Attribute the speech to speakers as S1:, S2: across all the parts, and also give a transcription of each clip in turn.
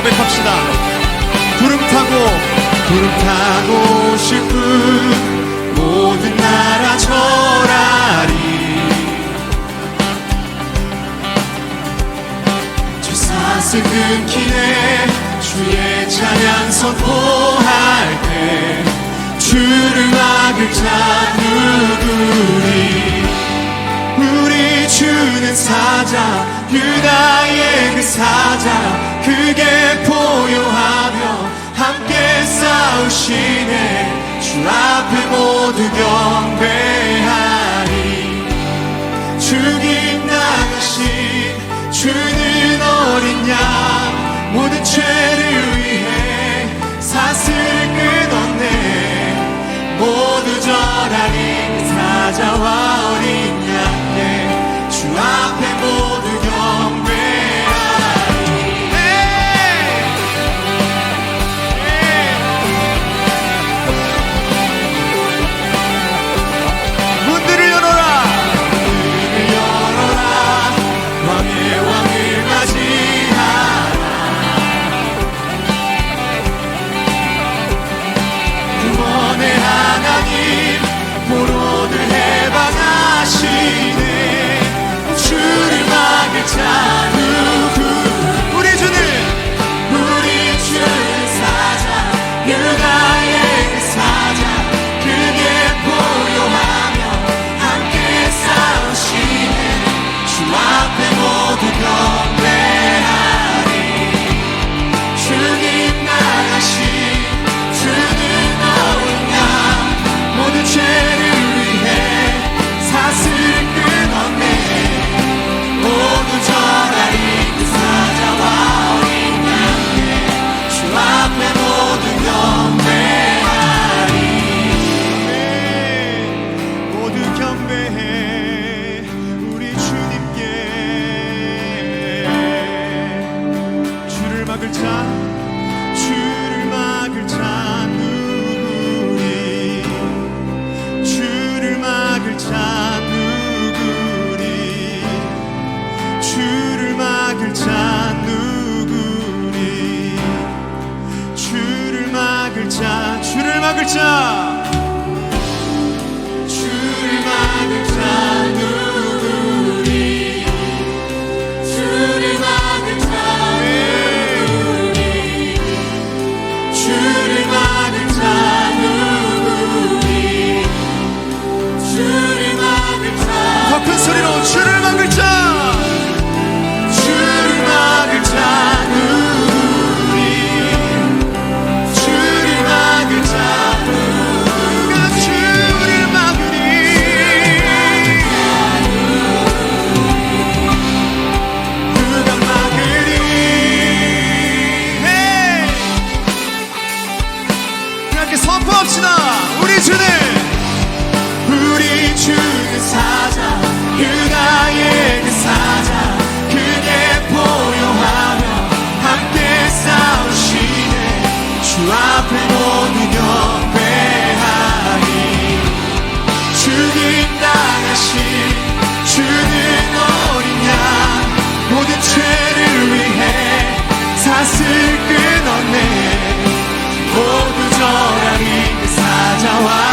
S1: 선포합시다. 구름 타고 구름 타고 싶은 모든 나라 절하리. 죄사슬 끊기네. 주의 찬양 선포할 때 주를 막을 자 누구리? 우리 주는 사자 유다의 그 사자 그게 포효하며 함께 싸우시네. 주 앞에 모두 경배하리. 죽임 나가신 주는 어린 양 모든 죄를 위해 사슬 끊었네. 모두 절하니 사자와 막을 자 주를 막을 자 누구리. 주를 막을 자 누구리. 주를 막을 자 누구리. 주를 막을 자더 큰 소리로 주 사슬 끊었네. 모두 절하리 그 사자와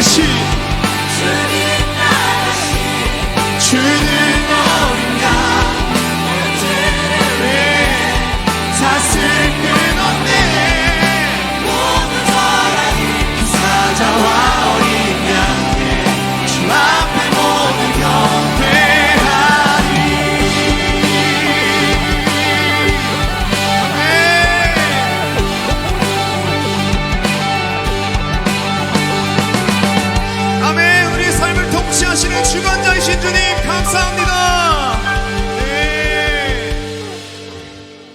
S1: 주님 나가신 주는 어린 양 네, 사슬 끊었네 주관자이신 주님